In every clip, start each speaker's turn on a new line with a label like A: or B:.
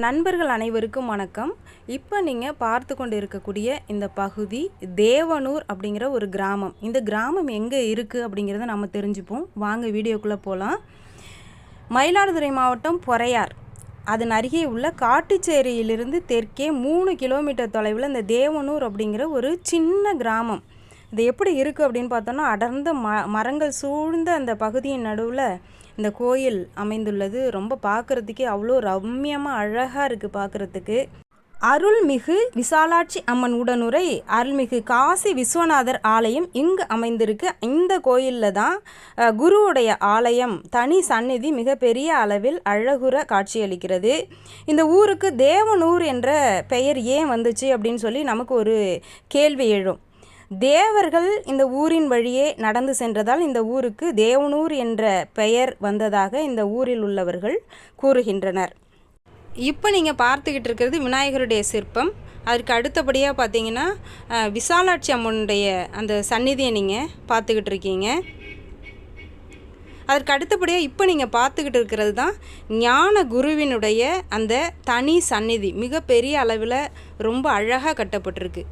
A: நண்பர்கள் அனைவருக்கும் வணக்கம். இப்போ நீங்கள் பார்த்து கொண்டு இருக்கக்கூடிய இந்த பகுதி தேவனூர் அப்படிங்கிற ஒரு கிராமம். இந்த கிராமம் எங்கே இருக்குது அப்படிங்கிறத நம்ம தெரிஞ்சுப்போம். வாங்க வீடியோக்குள்ளே போகலாம் மயிலாடுதுறை மாவட்டம் பொறையார். அதன் அருகே உள்ள காட்டுச்சேரியிலிருந்து தெற்கே மூணு கிலோமீட்டர் தொலைவில் இந்த தேவனூர் அப்படிங்கிற ஒரு சின்ன கிராமம். இது எப்படி இருக்குது அப்படின்னு பார்த்தோன்னா அடர்ந்த ம மரங்கள் சூழ்ந்த அந்த பகுதியின் நடுவில் இந்த கோயில் அமைந்துள்ளது. ரொம்ப பார்க்குறதுக்கே அவ்வளோ ரம்மியமாக அழகாக இருக்குது பார்க்குறதுக்கு. அருள்மிகு விசாலாட்சி அம்மன் உடனுரை அருள்மிகு காசி விஸ்வநாதர் ஆலயம் இங்கு அமைந்திருக்கு. இந்த கோயிலில் தான் குருவுடைய ஆலயம் தனி சந்நிதி மிகப்பெரிய அளவில் அழகுற காட்சியளிக்கிறது. இந்த ஊருக்கு தேவனூர் என்ற பெயர் ஏன் வந்துச்சு அப்படின்னு சொல்லி நமக்கு ஒரு கேள்வி எழும். தேவர்கள் இந்த ஊரின் வழியே நடந்து சென்றதால் இந்த ஊருக்கு தேவனூர் என்ற பெயர் வந்ததாக இந்த ஊரில் உள்ளவர்கள் கூறுகின்றனர். இப்போ நீங்கள் பார்த்துக்கிட்டு இருக்கிறது விநாயகருடைய சிற்பம். அதற்கு அடுத்தபடியாக பார்த்தீங்கன்னா விசாலாட்சி அம்மனுடைய அந்த சந்நிதியை நீங்கள் பார்த்துக்கிட்டு இருக்கீங்க. அதற்கு அடுத்தபடியாக இப்போ நீங்கள் பார்த்துக்கிட்டு இருக்கிறது தான் ஞான குருவினுடைய அந்த தனி சந்நிதி. மிகப்பெரிய அளவில் ரொம்ப அழகாக கட்டப்பட்டிருக்கு.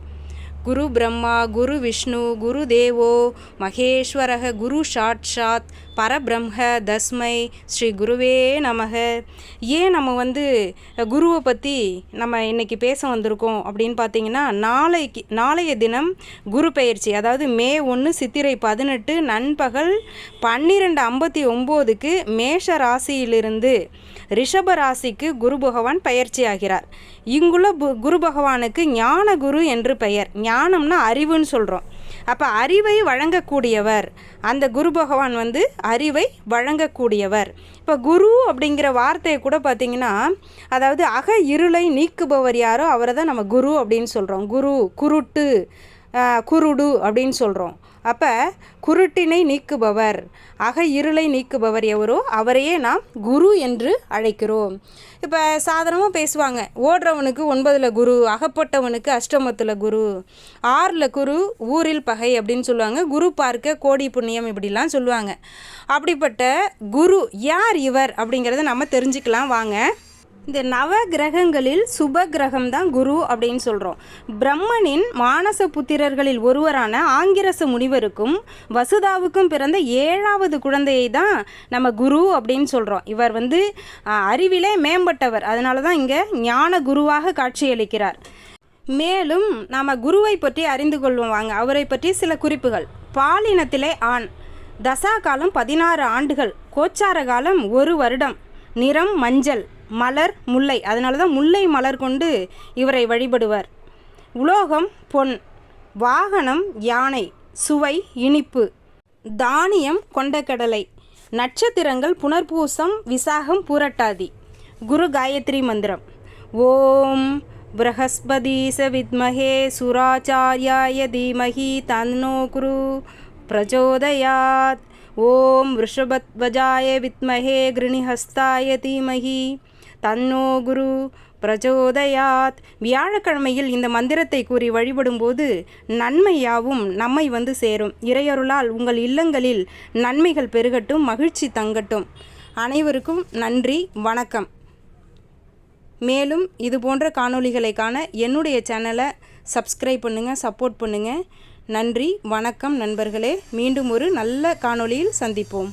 A: குரு பிரம்மா குரு விஷ்ணு குரு தேவோ மகேஸ்வரக குரு சாட்சாத் பரபிரம்ம தஸ்மை ஸ்ரீ குருவே நமக. ஏன் நம்ம வந்து குருவை பற்றி நம்ம இன்றைக்கி பேச வந்திருக்கோம் அப்படின்னு பார்த்தீங்கன்னா நாளைக்கு நாளைய தினம் குரு பயிற்சி அதாவது மே ஒன்று சித்திரை பதினெட்டு நண்பகல் பன்னிரெண்டு ஐம்பத்தி ஒம்போதுக்கு மேஷ ராசியிலிருந்து ரிஷப ராசிக்கு குரு பகவான் பயிற்சி ஆகிறார். இங்குள்ள குரு பகவானுக்கு ஞான குரு என்று பெயர். ஞானம்னா அறிவுன்னு சொல்கிறோம் அப்போ அறிவை வழங்கக்கூடியவர். அந்த குரு பகவான் வந்து அறிவை வழங்கக்கூடியவர். இப்போ குரு அப்படிங்கிற வார்த்தையை கூட பார்த்திங்கன்னா அதாவது அக இருளை நீக்குபவர் யாரோ அவரை தான் நம்ம குரு அப்படின்னு சொல்கிறோம் குரு குருட்டு குருடு அப்படின்னு சொல்கிறோம் அப்போ குருட்டினை நீக்குபவர் அக இருளை நீக்குபவர் எவரோ அவரையே நாம் குரு என்று அழைக்கிறோம். இப்போ சாதாரணமாக பேசுவாங்க ஓடுறவனுக்கு ஒன்பதில் குரு அகப்பட்டவனுக்கு அஷ்டமத்தில் குரு ஆறில் குரு ஊரில் பகை அப்படின்னு சொல்லுவாங்க. குரு பார்க்க கோடி புண்ணியம் இப்படிலாம் சொல்லுவாங்க. அப்படிப்பட்ட குரு யார் இவர் அப்படிங்கிறத நம்ம தெரிஞ்சுக்கலாம். வாங்க. இந்த நவ கிரகங்களில் சுப கிரகம் தான் குரு அப்படின்னு சொல்கிறோம் பிரம்மனின் மானச புத்திரர்களில் ஒருவரான ஆங்கிரச முனிவருக்கும் வசுதாவுக்கும் பிறந்த ஏழாவது குழந்தையை தான் நம்ம குரு அப்படின்னு சொல்கிறோம் இவர் வந்து அறிவிலே மேம்பட்டவர். அதனால தான் இங்கே ஞான குருவாக காட்சியளிக்கிறார். மேலும் நாம் குருவை பற்றி அறிந்து கொள்வோம் வாங்க. அவரை பற்றி சில குறிப்புகள். பாலினத்திலே ஆண். தசா காலம் பதினாறு ஆண்டுகள். கோச்சார காலம் ஒரு வருடம். நிறம் மஞ்சள். மலர் முல்லை. அதனால தான் முல்லை மலர் கொண்டு இவரை வழிபடுவர். உலோகம் பொன் வாகனம் யானை சுவை இனிப்பு தானியம் கொண்டக்கடலை நட்சத்திரங்கள் புனர்பூசம் விசாகம் பூரட்டாதி. குரு காயத்ரி மந்திரம். ஓம் பிரகஸ்பதீச வித்மகே சுராச்சாரியாய தீமகி தன்னோ குரு பிரச்சோதயாத் ஓம் ரிஷபத்வஜாய வித்மகே கிருணிஹஸ்தாய தீமகி. தன்னோ குரு பிரச்சோதயாத் வியாழக்கிழமையில் இந்த மந்திரத்தை கூறி வழிபடும்போது நன்மையாவும் நம்மை வந்து சேரும். இறையருளால் உங்கள் இல்லங்களில் நன்மைகள் பெருகட்டும் மகிழ்ச்சி தங்கட்டும். அனைவருக்கும் நன்றி வணக்கம். மேலும் இது போன்ற காணொளிகளை காண என்னுடைய சேனலை சப்ஸ்கிரைப் பண்ணுங்கள் சப்போர்ட் பண்ணுங்கள் நன்றி வணக்கம் நண்பர்களே. மீண்டும் ஒரு நல்ல காணொளியில் சந்திப்போம்.